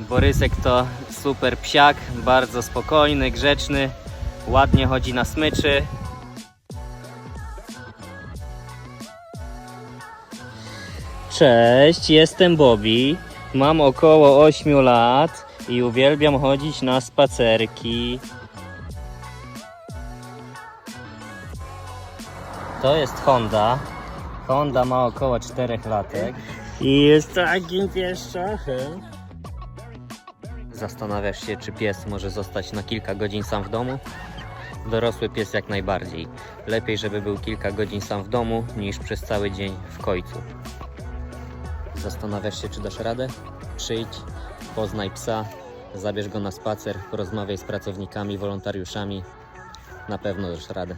Borysek to super psiak, bardzo spokojny, grzeczny, ładnie chodzi na smyczy. Cześć, jestem Bobby. Mam około 8 lat i uwielbiam chodzić na spacerki. To jest Honda. Honda ma około 4 latek i jest takim pieszczachem. Zastanawiasz się, czy pies może zostać na kilka godzin sam w domu? Dorosły pies jak najbardziej. Lepiej, żeby był kilka godzin sam w domu, niż przez cały dzień w końcu. Zastanawiasz się, czy dasz radę? Przyjdź, poznaj psa, zabierz go na spacer, porozmawiaj z pracownikami, wolontariuszami. Na pewno dasz radę.